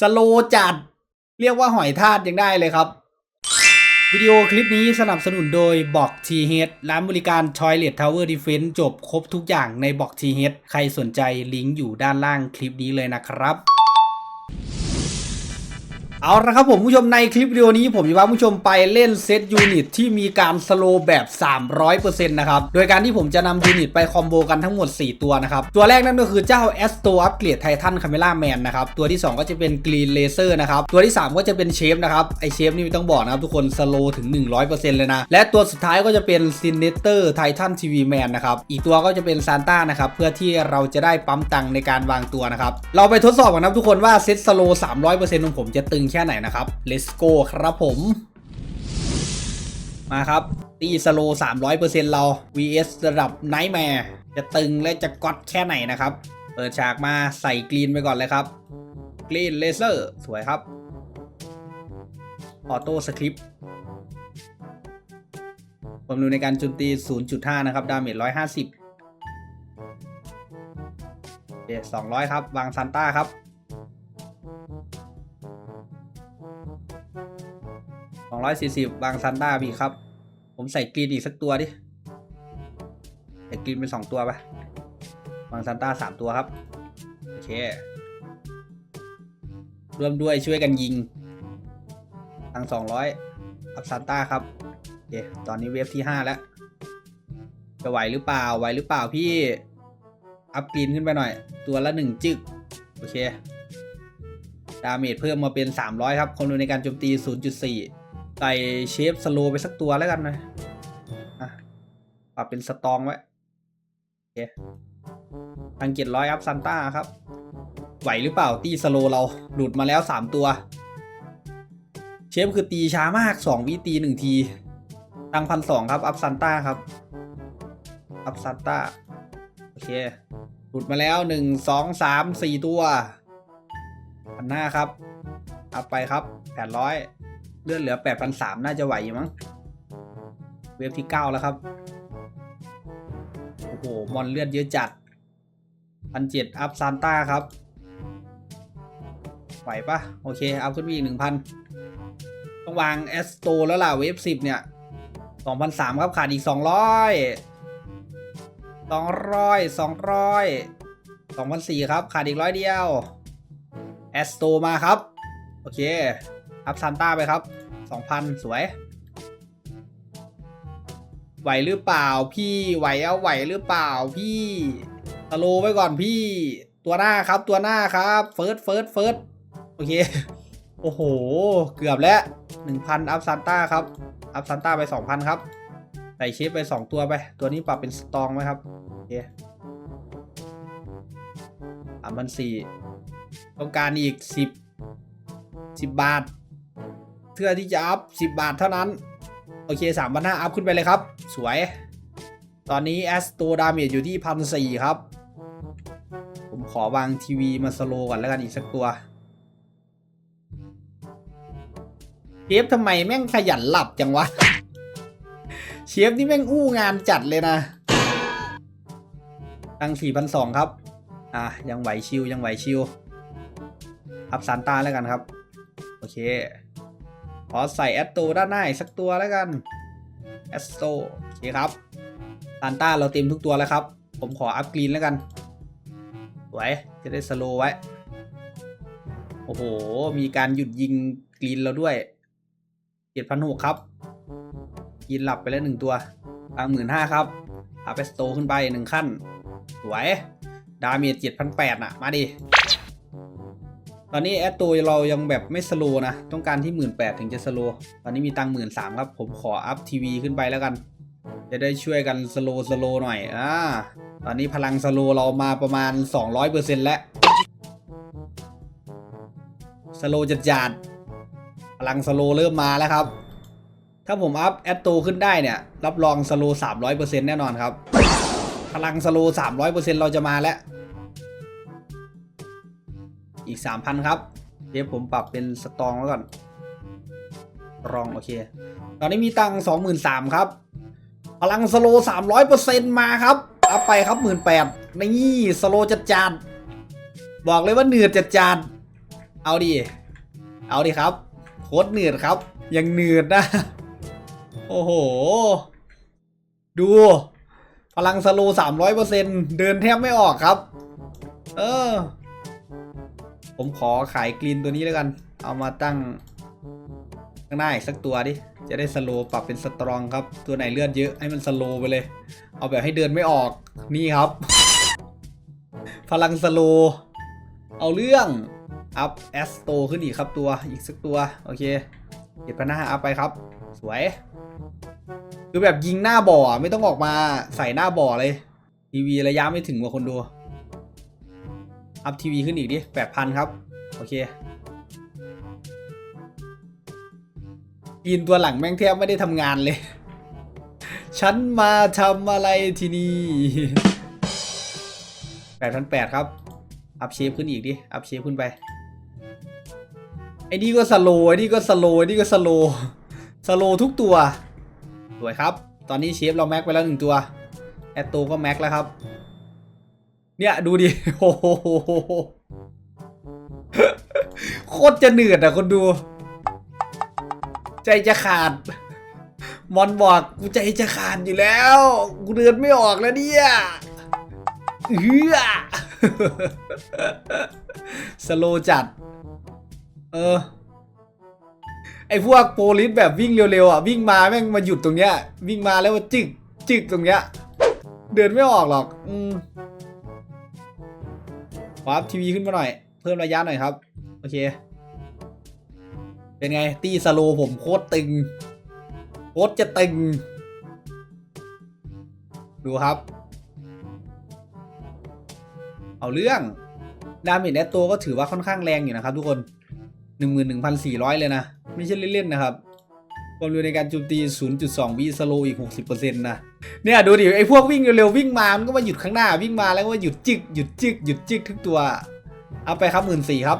สโลจัด เรียกว่าหอยทาดยังได้เลยครับ วิดีโอคลิปนี้สนับสนุนโดยบอกทีเฮดร้านบริการ Toilet Tower Defense จบครบทุกอย่างในบอกทีเฮดใครสนใจลิงก์อยู่ด้านล่างคลิปนี้เลยนะครับ เอาละครับผมผู้ชมในคลิปวิดีโอนี้ผมจะพาผู้ชมไปเล่นเซตยูนิตที่มีการสโลแบบ 300%นะครับ โดยการที่ผมจะนำยูนิตไปคอมโบกันทั้งหมด 4 ตัวนะครับ ตัวแรกนั่นก็คือเจ้า a s t o อัปเกรดไททันคาเมล่าแมนนะครับ ตัวที่ 2 ก็จะเป็น Green Laser นะครับ ตัวที่ 3 ก็จะเป็นเชฟนะครับ ไอเชฟนี่ไม่ต้องบอกนะครับทุกคนสโลถึง 100%เลยนะ และตัวสุดท้ายก็จะเป็น s i n e t e r Titan TV Man นะครับ อีกตัวก็จะเป็นซานต้านะครับเพื่อที่เราจะได้ปั๊มตังในการวางตัวนะครับเราไปทดสอบกันนะทุกคนว่าเซตสโล300%ของผมจะตึงแค่ไหนนะครับ Let's go ครับผม มาครับ ตีสโลว์300%เรา vs ระดับไนท์แมร์จะตึงและจะก๊อตแค่ไหนนะครับ เปิดฉากมาใส่กรีนไปก่อนเลยครับ กรีนเลเซอร์สวยครับ ออโต้สคริปต์ความเร็วในการโจมตี 0.5 นะครับ ดาเมจ 150โอเค200 ครับ วางซันต้าครับ 240วางซันต้าพี่ครับ ผมใส่กรีนอีกสักตัวดิใส่กรีนเป็นสองตัวไปวางซันต้าสามตัวครับ โอเคร่วมด้วยช่วยกันยิงทั้งสองร้อยอัพซันต้าครับโอเคตอนนี้เวฟที่ห้าแล้ว จะไหวหรือเปล่าไหวหรือเปล่าพี่ อัพกรีนขึ้นไปหน่อย ตัวละหนึ่งจึก โอเคดาเมจเพิ่มมาเป็น 300 ครับ ความเร็วในการโจมตี 0.4 ใส่เชฟสโลไปสักตัวแล้วกันนะอะปรับเป็นสตองไว้โอเคพันเจ็ดร้อยอัพซันต้าครับ ไหวหรือเปล่าตีสโลเราหลุดมาแล้ว3ตัว เชฟคือตีช้ามาก2วิตี1ที ตังพันสองครับ อัพซันต้าครับ อัพซันต้าโอเค หลุดมาแล้ว1 2 3 4ตัวพันห้าครับ อัพไปครับ800 เลือดเหลือ 8,300 น่าจะไหวอยู่มั้ง เวฟที่ 9 แล้วครับ โอ้โห มอนเลือดเยอะจัด 1,700 อัพซานต้าครับ ไหวปะโอเค อัพขึ้นไปอีก 1,000 ต้องวางแอสโตแล้วล่ะ เวฟ 10 เนี่ย 2,300 ครับ ขาดอีก 200 200 200 2,400 ครับ ขาดอีกร้อยเดียวแอสโตมาครับ โอเค อัพซานต้าไปครับ2,000สวย ไหวหรือเปล่าพี่ไหวเอาไหวหรือเปล่าพี่สโลว์ไว้ก่อนพี่ตัวหน้าครับตัวหน้าครับเฟิร์สเฟิร์สเฟิร์สโอเค โอ้โห เกือบแล้ว1,000อัพซานต้าครับ อัพซานต้าไป2,000ครับใส่เชฟไป2ตัวไป ตัวนี้ปรับเป็นสตองไหมครับโอเคสามพันสี่ต้องการอีก10 10บาท พื่อที่จะอัพ10 บาทเท่านั้น โอเค3 5 0 0อัพขึ้นไปเลยครับ สวย ตอนนี้แอสโตดาเมจอยู่ที่พันสี่ครับ ผมขอวางทีวีมาสโลก่อนแล้วกันอีกสักตัวเชฟทำไมแม่งขยันหลับจังวะเชฟนี่แม่งอู้งานจัดเลยนะ ตั้งสี่พันสองครับ อะยังไหวชิวยังไหวชิวอัพซานต้าแล้วกันครับ โอเค ขอใส่แอตโตด้านหน้าอีกสักตัวแล้วกันแอสโตโอเคครับซานต้าเราเต็มทุกตัวแล้วครับ ผมขออัพกรีนแล้วกันสวยจะได้สโลไว้ โอ้โห มีการหยุดยิงกรีนเราด้วยเจ็ดพันหกครับกินหลับไปแล้วหนึ่งตัวตังหมื่นห้าครับอัพไปสโตขึ้นไปหนึ่งขั้น สวย ดาเมจเจ็ดพันแปดน่ะ มาดิ ตอนนี้แอดตัวเรายังแบบไม่สโลนะ ต้องการที่หมื่นแปดถึงจะสโลตอนนี้มีตังหมื่นสามครับ ผมขออัพทีวีขึ้นไปแล้วกัน จะได้ช่วยกันสโลสโลหน่อยอ่าตอนนี้พลังสโลเรามาประมาณ 200%แล้วสโลจัดจานพลังสโลเริ่มมาแล้วครับ ถ้าผมอัพแอดโตขึ้นได้เนี่ย รับรองสโลว์300%แน่นอนครับ พลังสโลว์300%เราจะมาแล้ว อีก 3,000 ครับ เดี๋ยวผมปรับเป็นสตองไว้ก่อนรอง โอเค ตอนนี้มีตังค์23,000ครับ พลังสโลว์300%มาครับ อัพไปครับ18,000นี่สโลจัดจานบอกเลยว่าเหนือจัดจานเอาดิ เอาดิครับ โคตรเหนืดครับ ยังเหนืดนะ โอ้โห ดู พลังสโลสามร้อยเปอร์เซ็นเดินแทบไม่ออกครับ เออ ผมขอขายกรีนตัวนี้แล้วกัน เอามาตั้งข้างหน้าอีกสักตัวดิ จะได้สโลปรับเป็นสตรองครับ ตัวไหนเลือดเยอะให้มันสโลไปเลย เอาแบบให้เดินไม่ออก นี่ครับ พลังสโล เอาเรื่อง อัพแอสโตขึ้นอีกครับตัว อีกสักตัว โอเคเก็บพันห้าอัพไปครับ สวย คือแบบยิงหน้าบ่อไม่ต้องออกมาใส่หน้าบ่อเลย ทีวีระยะไม่ถึงกว่าคนดู อัพทีวีขึ้นอีกดิแปดพันครับ โอเคกินตัวหลังแม่งแทบไม่ได้ทำงานเลย ฉันมาทำอะไรที่นี่แปดพันแปดครับ อัพเชฟขึ้นอีกดิ อัพเชฟขึ้นไป ไอ้นี่ก็สโลไอ้นี่ก็สโลไอ้นี่ก็สโลสโลทุกตัว สวยครับ ตอนนี้เชฟเราแม็กไปแล้วหนึ่งตัว แอตโตก็แม็กแล้วครับ เนี่ยดูดิโอ้โหโคตรจะเหนืดอะคนดู ใจจะขาด มอนบอกกูใจจะขาดอยู่แล้ว กูเดินไม่ออกแล้วเนี่ยเฮือสโลจัด เออ ไอพวกโปลิสแบบวิ่งเร็วๆอะวิ่งมาแม่งมาหยุดตรงเนี้ย วิ่งมาแล้วมาจึกจึกตรงเนี้ย เดินไม่ออกหรอก อืม ขออัพทีวีขึ้นมาหน่อย เพิ่มระยะหน่อยครับ โอเค เป็นไง ตีสโลผมโคตรตึง โคตรจะตึง ดูครับ เอาเรื่อง ดาเมจแอตตัวก็ถือว่าค่อนข้างแรงอยู่นะครับทุกคน 11,400 เลยนะ ไม่ใช่เล่นๆนะครับ ความเร็วในการโจมตี 0.2 วิสโลอีก 60%นะ เนี่ยดูดิไอ้พวกวิ่งเร็วๆวิ่งมา มันก็มาหยุดข้างหน้าวิ่งมาแล้วก็มาหยุดจึกหยุดจึกหยุดจึกทุกตัวเอาไปครับ14,000ครับ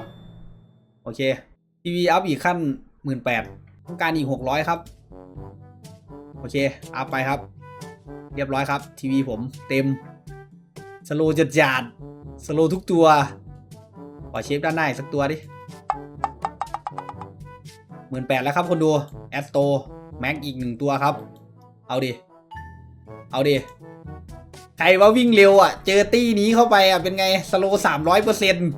โอเคทีวีอัพอีกขั้น18,000ต้องการอีก600ครับ โอเค อัพไปครับ เรียบร้อยครับทีวีผมเต็มสโลจัดจาดสโลทุกตัวขอเชฟด้านหน้าอีกสักตัวดิหมื่นแปดแล้วครับคนดู แอสโตแม็กอีกหนึ่งตัวครับ เอาดิ เอาดิ ใครว่าวิ่งเร็วอะ เจอตี้นี้เข้าไปอะเป็นไง สโลสามร้อยเปอร์เซ็นต์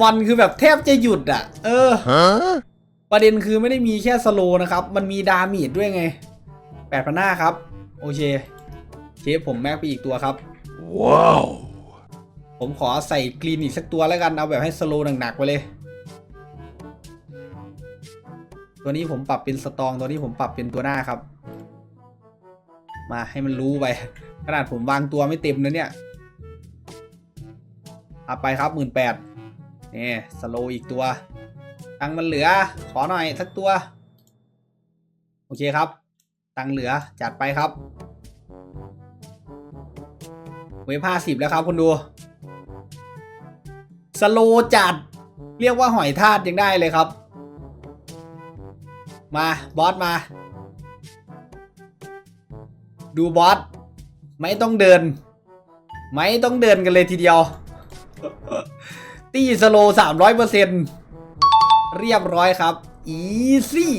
มอนคือแบบแทบจะหยุดอะ เออ Huh? ประเด็นคือไม่ได้มีแค่สโลนะครับ มันมีดาเมจด้วยไงแปดพันห้าครับ โอเค เชฟผมแม็กไปอีกตัวครับ Wow. ผมขอใส่กรีนอีกสักตัวแล้วกัน เอาแบบให้สโลหนักๆไปเลย ตัวนี้ผมปรับเป็นสตอง ตัวนี้ผมปรับเป็นตัวหน้าครับ มาให้มันรู้ไป ขนาดผมวางตัวไม่เต็มนะเนี่ยเอาไปครับหมื่นแปดนี่สโลอีกตัว ตังมันเหลือ ขอหน่อยสักตัว โอเคครับ ตังเหลือจัดไปครับเวฟห้าสิบแล้วครับคุณดู สโลจัด เรียกว่าหอยทาดยังได้เลยครับ มา บอสมา ดูบอส ไม่ต้องเดิน ไม่ต้องเดินกันเลยทีเดียว ตีสโลสามร้อยเปอร์เซ็นเรียบร้อยครับ อีซี่